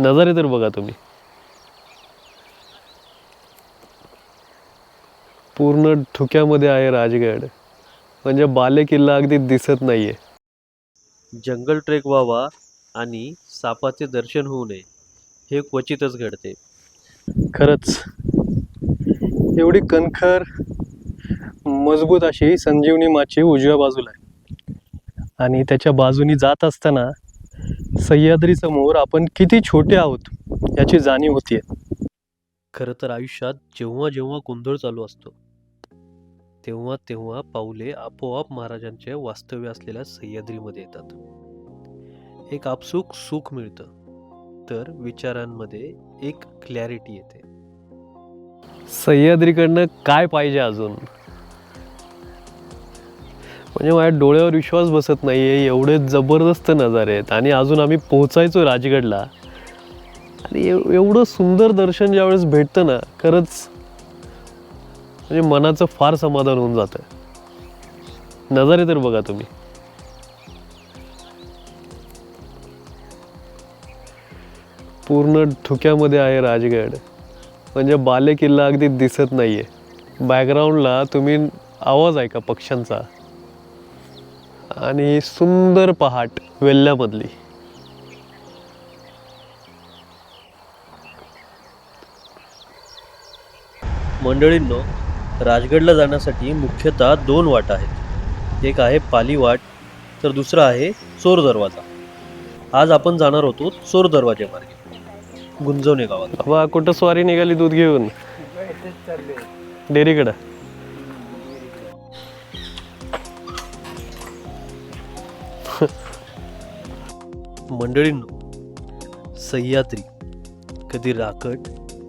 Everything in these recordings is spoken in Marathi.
नजारे तर बघा तुम्ही. पूर्ण ठुक्यामध्ये आहे राजगड. म्हणजे बाले किल्ला अगदी दिसत नाहीये. जंगल ट्रेक व्हावा आणि सापाचे दर्शन होऊ नये हे क्वचितच घडते. खरंच. एवढी कणखर मजबूत अशी संजीवनी माची उजव्या बाजूला आहे. आणि त्याच्या बाजूनी जात असताना सह्याद्री समोर आपण किती छोटे आहोत याची जाणीव होतीये. खरं तर आयुष्यात जेव्हा जेव्हा गोंधळ चालू असतो तेव्हा तेव्हा पाऊले आपोआप महाराजांचे वास्तव्य असलेल्या सह्याद्रीमध्ये येतात. एक आपसूक सुख मिळतं तर विचारांमध्ये एक क्लॅरिटी येते. सह्याद्रीकडनं काय पाहिजे अजून? म्हणजे माझ्या डोळ्यावर विश्वास बसत नाहीये एवढे जबरदस्त नजारे आहेत. आणि अजून आम्ही पोहोचायचो राजगडला. आणि एव- एवढं सुंदर दर्शन ज्यावेळेस भेटतं ना खरंच म्हणजे मनाचं फार समाधान होऊन जातं. नजारे तर बघा तुम्ही. पूर्ण ठुक्यामध्ये आहे राजगड. म्हणजे बाले किल्ला अगदी दिसत नाही आहे बॅकग्राऊंडला तुम्ही आवाज ऐका पक्ष्यांचा. आणि सुंदर पहाट वेल्ल्यामधली मंडळींनो राजगडला जाण्यासाठी मुख्यतः दोन वाटा आहेत. एक आहे पाली वाट तर दुसरा आहे चोर दरवाजा. आज आपण जाणार होतो चोर दरवाजे मार्गे. गुंजवणे गावात. कुठं स्वारी निघाली दूध घेऊन? डेअरीकडं. मंडळींनो सह्याद्री. कधी राकट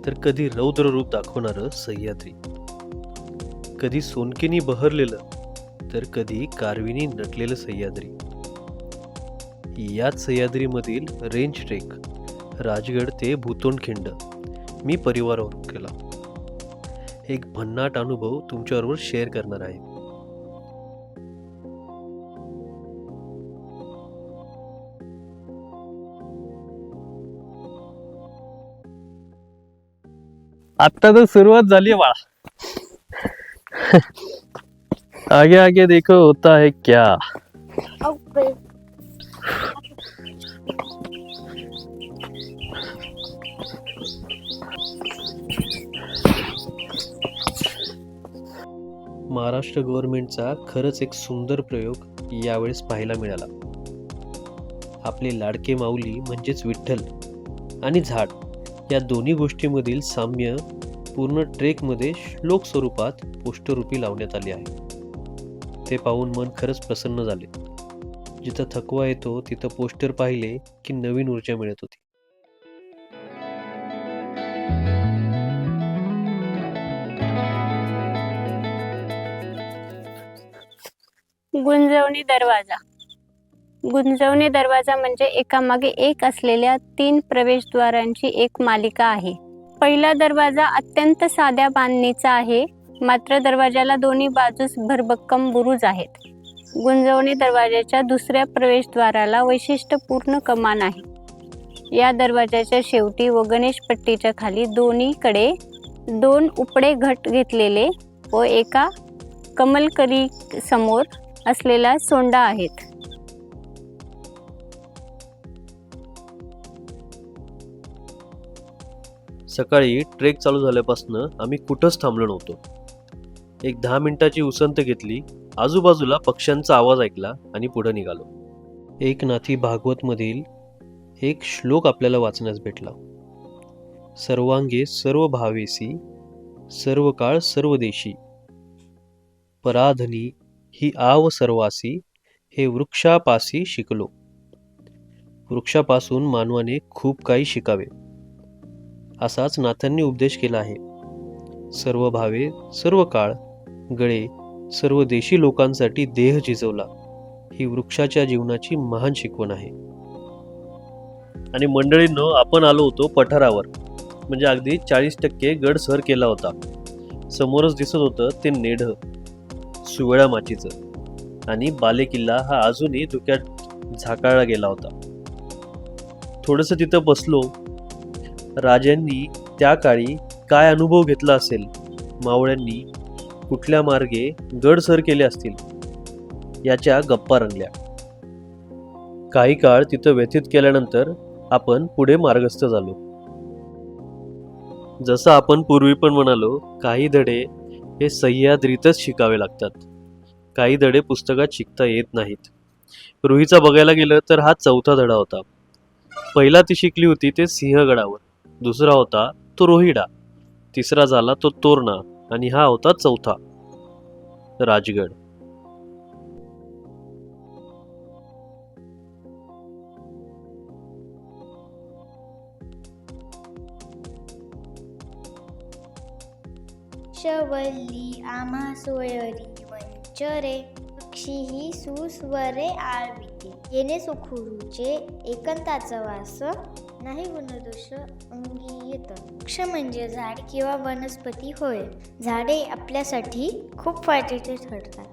तर कधी रौद्र रूप दाखवणारं सह्याद्री. कधी सोनकिनी बहरलेलं तर कधी कारविनी नटलेलं सह्याद्री. याच सह्याद्रीमधील रेंज ट्रेक राजगड ते भूतोंडखिंड मी परिवारावर केला. एक भन्नाट अनुभव तुमच्याबरोबर शेअर करणार आहे. आता तर सुरुवात झाली बाळा. आगे आगे देखो होता है क्या? महाराष्ट्र गव्हर्नमेंटचा खरंच एक सुंदर प्रयोग यावेळेस पाहायला मिळाला. आपले लाडके माऊली म्हणजेच विठ्ठल आणि झाड. या दोन्ही गोष्टीमधील साम्य पूर्ण ट्रेकमध्ये श्लोक स्वरूपात पोस्टरूपी लावण्यात आले आहे. ते पाहून मन खरंच प्रसन्न झाले. जिथं थकवा येतो तिथं पोस्टर पाहिले की नवीन ऊर्जा मिळत होती. गुंजवणी दरवाजा. गुंजवणे दरवाजा म्हणजे एकामागे एक असलेल्या तीन प्रवेशद्वारांची एक मालिका आहे. पहिला दरवाजा अत्यंत साध्या बांधणीचा आहे मात्र दरवाजाला दोन्ही बाजूस भरभक्कम बुरुज आहेत. गुंजवणे दरवाजाच्या दुसऱ्या प्रवेशद्वाराला वैशिष्ट्यपूर्ण कमान आहे. या दरवाजाच्या शेवटी व गणेशपट्टीच्या खाली दोन्हीकडे दोन उपडे घट घेतलेले व एका कमलकरी समोर असलेला सोंडा आहेत. सकाळी ट्रेक चालू झाल्यापासून आम्ही कुठंच थांबलो नव्हतो. एक दहा मिनिटाची उसंत घेतली आजूबाजूला पक्ष्यांचा आवाज ऐकला आणि पुढे निघालो. एक नाथी भागवतमधील एक श्लोक आपल्याला वाचण्यास भेटला. सर्वांगे सर्व भावेसी सर्व काळ सर्व देशी. पराधनी ही आव सर्वासी हे वृक्षापासी शिकलो. वृक्षापासून मानवाने खूप काही शिकावे. असाच नाथांनी उपदेश केला आहे. सर्व भावे सर्व काळ गळे सर्व देशी लोकांसाठी देह झिजवला ही वृक्षाच्या जीवनाची महान शिकवण आहे. आणि मंडळींनो आपण आलो होतो पठारावर. म्हणजे अगदी चाळीस टक्के गड सर केला होता. समोरच दिसत होतं ते नेढ सुवेळा माचीचं आणि बालेकिल्ला हा अजूनही धुक्यात झाकाळला गेला होता. थोडंसं तिथं बसलो राजांनी त्या काळी काय अनुभव घेतला असेल? मावळ्यांनी कुठल्या मार्गे गड सर केले असतील? याच्या गप्पा रंगल्या. काही काळ तिथं व्यतीत केल्यानंतर आपण पुढे मार्गस्थ झालो. जसं आपण पूर्वी पण म्हणालो काही धडे हे सह्याद्रीतच शिकावे लागतात. काही धडे पुस्तकात शिकता येत नाहीत. रुहीचा बघायला गेलं तर हा चौथा धडा होता. पहिला ती शिकली होती ते सिंहगडावर. दुसरा होता तो रोहिडा. तिसरा झाला तो तोरणा आणि हा होता चौथा. राजगड. शवल्ली आम्हा सोयरी वंचरे पक्षी सुस्वरे आळविते. येणे सुखुरूचे एकांताचा वास नाही गुणदोष अंगी येत. वृक्ष म्हणजे झाड किंवा वनस्पती होय. झाडे आपल्यासाठी खूप फायद्याचे ठरतात.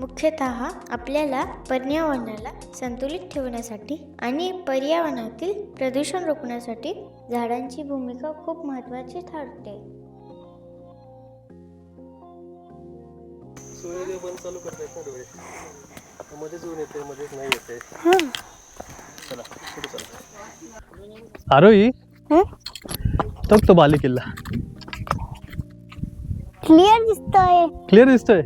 मुख्यतः आपल्याला पर्यावरणाला संतुलित ठेवण्यासाठी आणि पर्यावरणातील प्रदूषण रोखण्यासाठी झाडांची भूमिका खूप महत्त्वाची ठरते. चालू येते मध्येच नाही येते आरोही? तो तो बाले किल्ला. क्लिअर दिसतोय. क्लिअर दिसतोय?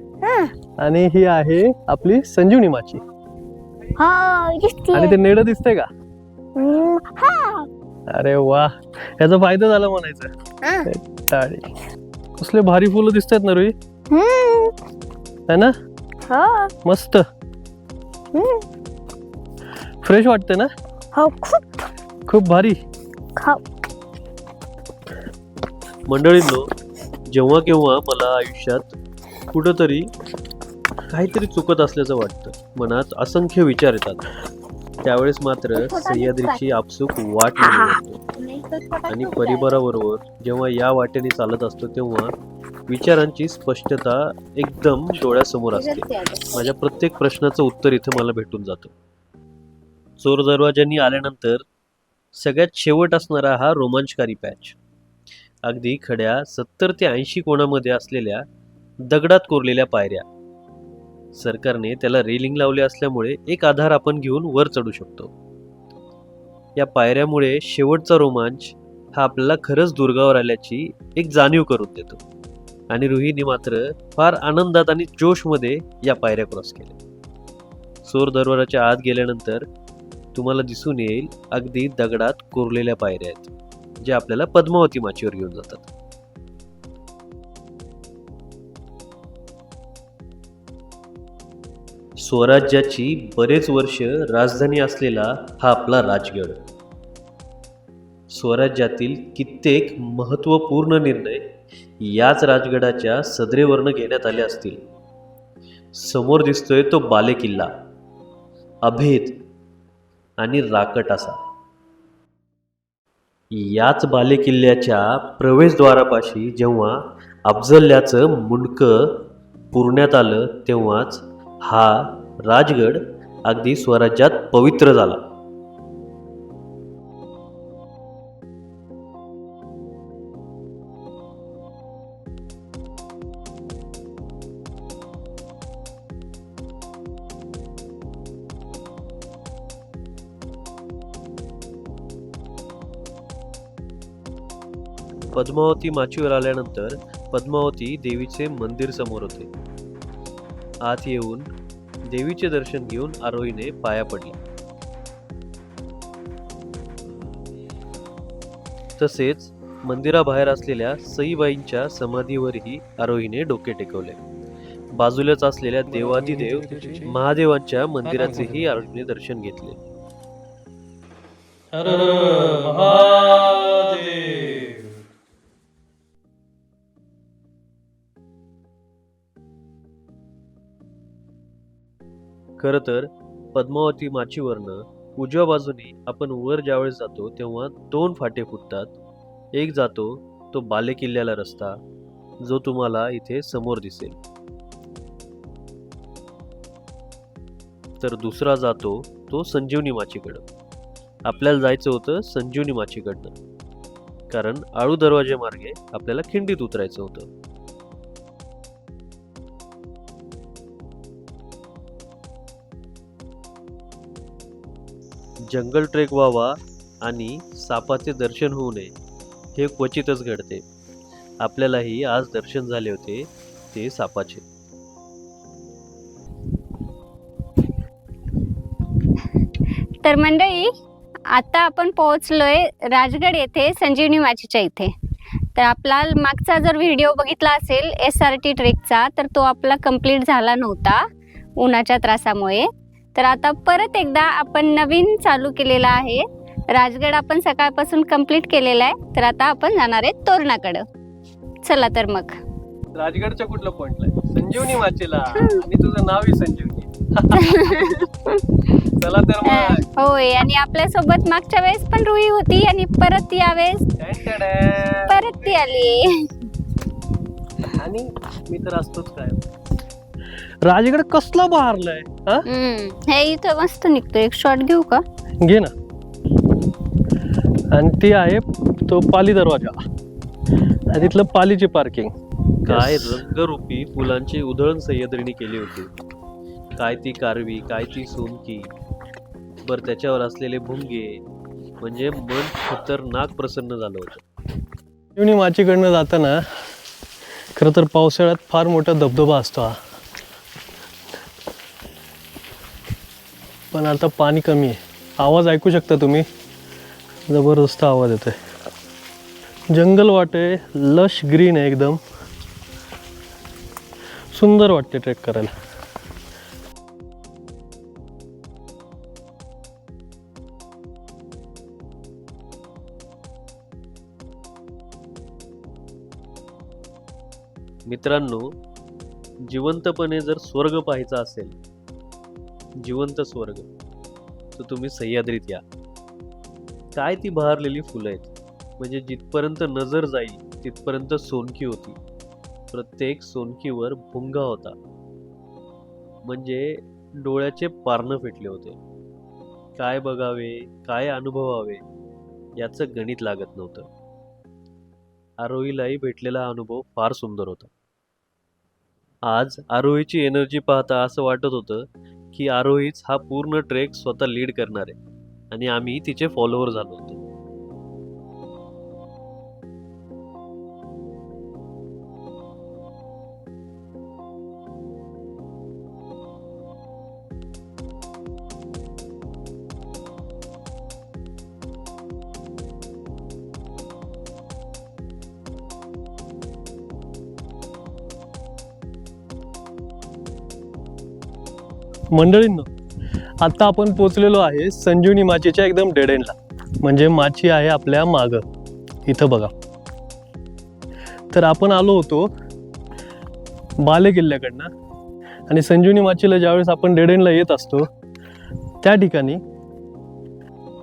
आणि ही आहे आपली संजीवनी माची. हा आणि ते नेड दिसतंय का? हा अरे वा. याचा फायदा झाला म्हणायचं. टाळी. कसले भारी फुलं दिसत आहेत ना रुई है. ना? मस्त. फ्रेश वाटते ना? हो खूप. खूप भारी. मंडळींनो जेव्हा केव्हा मला आयुष्यात कुठंतरी काहीतरी चुकत असल्याचं वाटतं. मनात असंख्य विचार येतात. त्यावेळेस मात्र सह्याद्रीची आपसूक वाट आणि परिवाराबरोबर जेव्हा या वाटेने चालत असतो तेव्हा विचारांची स्पष्टता एकदम डोळ्यासमोर असते. माझ्या प्रत्येक प्रश्नाचं उत्तर इथं मला भेटून जातं. चोर दरवाज्यांनी आल्यानंतर सगळ्यात शेवट असणारा हा रोमांचकारी पॅच. अगदी खड्या सत्तर ते ऐंशी कोणामध्ये असलेल्या दगडात कोरलेल्या पायऱ्या. सरकारने त्याला रेलिंग लावले असल्यामुळे एक आधार आपण घेऊन वर चढू शकतो. या पायऱ्यामुळे शेवटचा रोमांच हा आपल्याला खरंच दुर्गावर आल्याची एक जाणीव करून देतो. आणि रुहीने मात्र फार आनंदात आणि जोशमध्ये या पायऱ्या क्रॉस केल्या. चोर दरवाजाच्या आत गेल्यानंतर तुम्हाला दिसून येईल अगदी दगडात कोरलेल्या पायऱ्या आहेत जे आपल्याला पद्मावती माचीवर घेऊन जातात. स्वराज्याची बरेच वर्ष राजधानी असलेला हा आपला राजगड. स्वराज्यातील कित्येक महत्त्वपूर्ण निर्णय याच राजगडाच्या सदरेवरनं घेण्यात आले असतील. समोर दिसतोय तो बालेकिल्ला. अभेद आणि राकट असा. याच बालेकिल्ल्याच्या प्रवेशद्वारापाशी जेव्हा अफजल्याचं मुंडकं पुरण्यात आलं तेव्हाच हा राजगड अगदी स्वराज्यात पवित्र झाला. पद्मावती माचीवर आल्यानंतर पद्मावती देवीचे मंदिर समोर होते. आत येऊन देवीचे दर्शन घेऊन आरोहीने पाया पडले. तसेच मंदिराबाहेर असलेल्या सईबाईंच्या समाधीवरही आरोहीने डोके टेकवले. बाजूलाच असलेल्या देवादिदेव महादेवांच्या मंदिराचेही आरोहीने दर्शन घेतले. खरं तर पद्मावती माचीवरनं उजव्या बाजूने आपण वर ज्यावेळेस जातो तेव्हा दोन फाटे फुटतात. एक जातो तो बाले किल्ल्याला रस्ता जो तुम्हाला इथे समोर दिसेल. तर दुसरा जातो तो संजीवनी माचीकडं. आपल्याला जायचं होतं संजीवनी माचीकडनं. कारण आळू दरवाजे मार्गे आपल्याला खिंडीत उतरायचं होतं. जंगल ट्रेक व्हावा आणि सापाचे दर्शन होऊ नये हे क्वचितच घडते. आपल्यालाही आज दर्शन झाले होते ते सापाचे. तर मंडळी आता आपण पोहोचलोय राजगड येथे संजीवनी माचीच्या इथे. तर आपला मागचा जर व्हिडिओ बघितला असेल एस आर टी ट्रेकचा तर तो आपला कंप्लीट झाला नव्हता उन्हाच्या त्रासामुळे. तर आता परत एकदा आपण नवीन चालू केलेला आहे. राजगड आपण सकाळपासून कंप्लीट केलेला आहे. तर आता आपण जाणार आहे तोरणाकडं. चला तर मग. राजगडच्या कुठल्या पॉइंटला आहे? संजीवनी माचेला. आणि तुझं नावही संजीवनी. चला तर मग. होय आणि आपल्यासोबत मागच्या वेळेस पण रुई होती आणि परत यावेळेस. परत ती आली. आणि मी तर असतोच काय? राजगड कसला बहारलाय हा? हम्म, हे इथं मस्त निघतो एक शॉट घेऊ का? घे ना. आणि ती आहे तो पाली दरवाजा. आणि तिथलं पालीची पार्किंग काय रंगरूपी फुलांची उधळण सह्याद्रीने केली होती. काय ती कारवी काय ती सोनकी. बर त्याच्यावर असलेले भुंगे म्हणजे मन खतरनाक प्रसन्न झालं होतं. माचीकडनं जाताना खरं तर पावसाळ्यात फार मोठा धबधबा असतो हा. पण आता पाणी कमी आहे. आवाज ऐकू शकता तुम्ही? जबरदस्त आवाज येतोय. जंगल वाटे लश ग्रीन आहे एकदम. सुंदर वाटते ट्रेक करायला. मित्रांनो जिवंतपणे जर स्वर्ग पाहायचा असेल जिवंत स्वर्ग. तर तुम्ही सह्याद्रीत या. काय ती बहारलेली फुलं आहेत? म्हणजे जिथपर्यंत नजर जाईल तिथपर्यंत सोनकी होती. प्रत्येक सोनकीवर भुंगा होता. म्हणजे डोळ्याचे पारणं फिटले होते. काय बघावे काय अनुभवावे याचं गणित लागत नव्हतं. आरोहीलाही भेटलेला अनुभव फार सुंदर होता. आज आरोहीची एनर्जी पाहता असं वाटत होतं की आरोहीच हा पूर्ण ट्रेक स्वतः लीड करणार आहे. आणि आम्ही तिचे फॉलोअर झालो होतो मंडळींनो आत्ता आपण पोचलेलो आहे संजीवनी माचीच्या एकदम डेड एंडला म्हणजे माची आहे आपल्या मागं. इथं बघा. तर आपण आलो होतो बाले किल्ल्याकडनं. आणि संजीवनी माचीला ज्यावेळेस आपण डेड एंडला येत असतो त्या ठिकाणी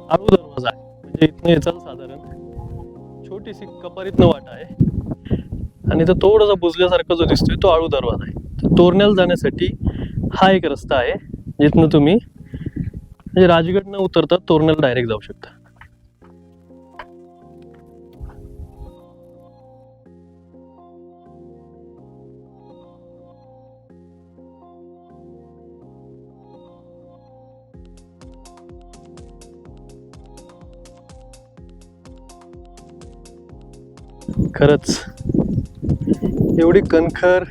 आळू दरवाजा आहे. म्हणजे इथनं येतात साधारण छोटीशी कपारीतनं वाट आहे. आणि तो थोडासा बुजल्यासारखा जो दिसतोय तो आळू दरवाजा आहे. तर तोरण्याला जाण्यासाठी हा एक रस्ता आहे जिथनं तुम्ही म्हणजे राजगड न उतरता तोरणाला डायरेक्ट जाऊ शकता. खरंच एवढी कणखर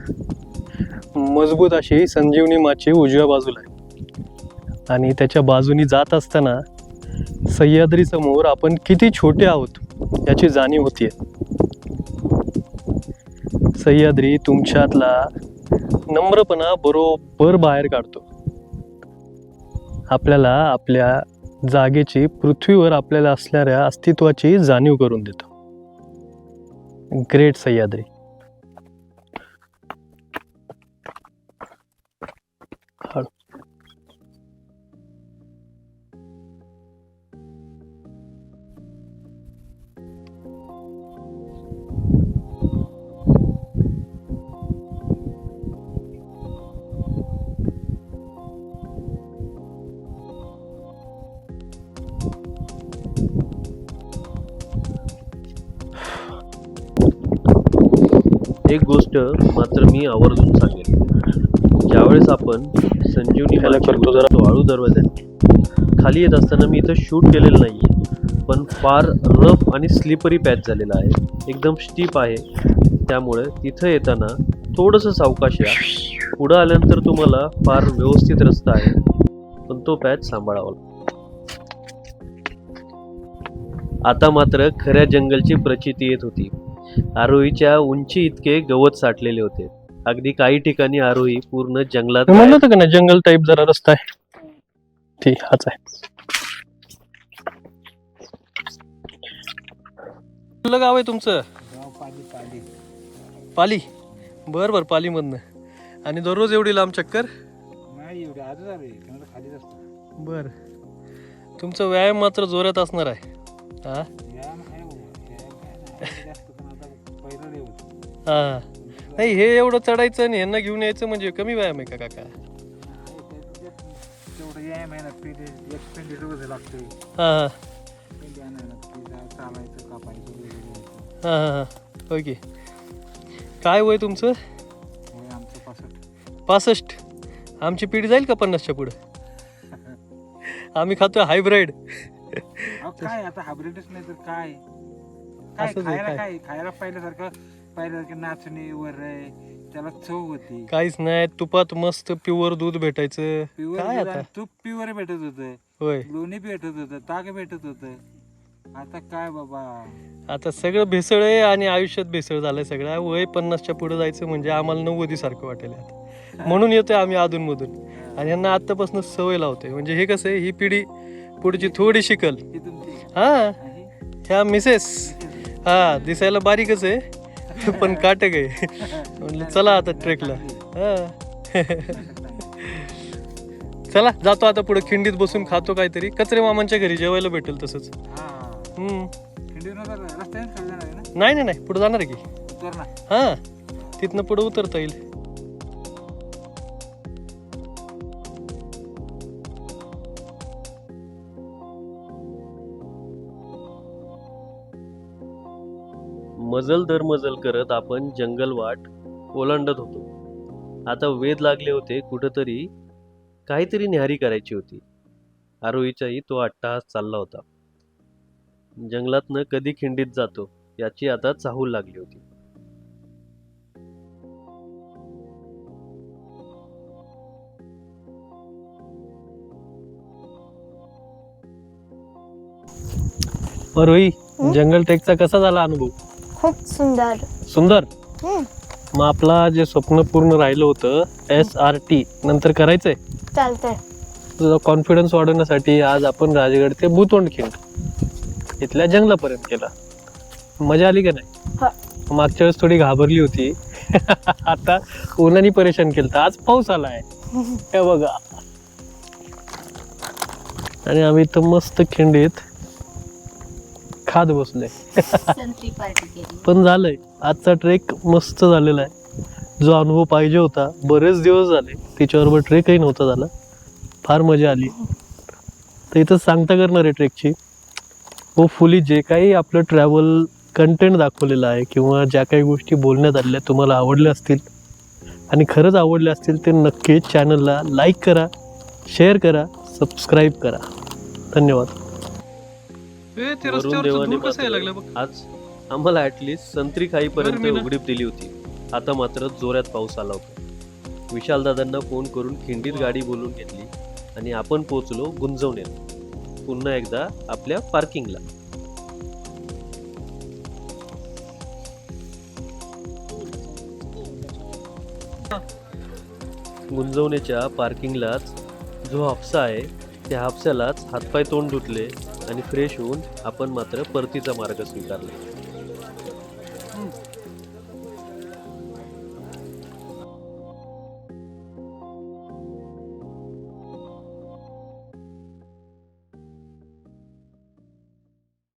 मजबूत अशी संजीवनी माची उजव्या बाजूला आहे. आणि त्याच्या बाजूनी जात असताना सह्याद्री समोर आपण किती छोटे आहोत याची जाणीव होतीये. सह्याद्री तुमच्यातला नम्रपणा बरोबर बाहेर काढतो. आपल्याला आपल्या जागेची पृथ्वीवर आपल्याला असणाऱ्या अस्तित्वाची जाणीव करून देतो. ग्रेट सह्याद्री. एक गोष्ट मात्र मी आवर्जून सांगेन. ज्यावेळेस आपण संजीवनी माची करतो जरा. उतरतो आळू दरवाजाने खाली येत असताना मी इथं शूट केलेलं नाही पण फार रफ आणि स्लिपरी पॅच झालेला आहे. एकदम स्टीप आहे. त्यामुळे तिथं येताना थोडंसं सावकाश या. पुढं आल्यानंतर तुम्हाला फार व्यवस्थित रस्ता आहे. पण तो पॅच सांभाळावा. आता मात्र खऱ्या जंगलची प्रचिती येत होती. आरोहीच्या उंची इतके गवत साठलेले होते. अगदी काही ठिकाणी आरोही पूर्ण जंगलात म्हणलं होतं का नाही? जंगल टाईप जरा रस्ता आहे. ठीक हाच आहे. कुठलं गाव आहे तुमचं? पाली. बर बर पालीमधनं. आणि दररोज एवढी लांब चक्कर? बर. तुमचा व्यायाम मात्र जोरात असणार आहे. हा हा. नाही हे एवढं चढायचं आणि यांना घेऊन यायचं म्हणजे कमी व्यायाम आहे का काका? तेवढं पेंडे एक पेंडे रोज लागते. हा हा. पेंडे आणायला लागते जा- चालायचं कापायचं वगैरे यायचं. हा हा हा. ओके काय वय तुमचं? आमचं पासष्ट. पासष्ट. आमची पिढी जाईल का पन्नासच्या पुढं? आम्ही खातोय हायब्राईड अहो काय आता हायब्रिडच नाही तर काय? काय असंच आहे, खायला काय? काय? खायला पहिल्यासारखं पहिल्यासारखं नाचणी वर त्याला चव होती. काहीच नाही तुपात मस्त प्युअर दूध भेटायचं. प्युअर काय आता? तूप प्युअर भेटत होतं. होय. लोणी भेटत होतं ताक भेटत होतं. आता काय बाबा? आता सगळं भेसळ आहे आणि आयुष्यात भेसळ झालंय सगळं. वय पन्नासच्या पुढे जायचं म्हणजे आम्हाला नव्वदी सारखं वाटेल आता. म्हणून येतोय आम्ही अधूनमधून. आणि यांना आतापासून सवय लावतोय. म्हणजे हे कसं आहे ही पिढी पुढची थोडी शिकल. ही तुमची हा. आहे? ह्या मिसेस हा दिसायला बारीकच आहे. पण काटक आहे म्हणलं चला आता ट्रेकला. हा. चला जातो आता पुढे. खिंडीत बसून खातो काहीतरी. कचरे मामांच्या घरी जेवायला भेटेल तसंच. हम्म. नाही नाही नाही. पुढे जाणार आहे की? हा. तिथनं पुढे उतरता येईल. मजल दर मजल करत आपण जंगल वाट ओलांडत होतो. आता वेध लागले होते कुठंतरी काहीतरी न्याहारी करायची होती. आरोहीचाही तो अट्टाहास चालला होता. जंगलातनं कधी खिंडीत जातो याची आता चाहूल लागली होती. रोही जंगल ट्रेकचा कसा झाला अनुभव? खूप सुंदर. सुंदर? हम्म, मग आपला जे स्वप्न पूर्ण राहिलं होतं एस आर टी नंतर करायचंय? चालतंय. तुझा कॉन्फिडन्स वाढवण्यासाठी आज आपण राजगड ते भूतोंड खिंड इथल्या जंगलापर्यंत केला मजा आली का नाही? हा. मागच्या वेळेस थोडी घाबरली होती. आता उन्हाने परेशान केलं आज पाऊस आलाय. हे बघा. आणि आम्ही इथं मस्त खिंडीत खात बसलोय. पण झालंय. आजचा ट्रेक मस्त झालेला आहे. जो अनुभव पाहिजे होता बरेच दिवस झाले. तिच्याबरोबर ट्रेकही नव्हता झाला. फार मजा आली. तर इथं सांगता करणार आहे ट्रेकची. होपफुली जे काही आपलं ट्रॅव्हल कंटेंट दाखवलेलं आहे किंवा ज्या काही गोष्टी बोलण्यात आलेल्या आहेत, तुम्हाला आवडल्या असतील आणि खरंच आवडल्या असतील तर नक्कीच चॅनलला लाईक करा शेअर करा सबस्क्राईब करा. धन्यवाद. वरून देवाने मात्र आज आम्हाला ऍटलिस्ट संत्री खाईपर्यंत मीना. उघडीप दिली होती. आता मात्र जोरात पाऊस आला होता. विशाल दादांना फोन करून खिंडीत गाडी बोलून घेतली आणि आपण पोहोचलो गुंजवण्यात. पुन्हा एकदा आपल्या पार्किंगला गुंजवण्याच्या पार्किंगलाच जो हापसा आहे त्या हापसालाच हातपाय तोंड धुतले. आणि फ्रेश होऊन आपण मात्र परतीचा मार्ग स्वीकारला.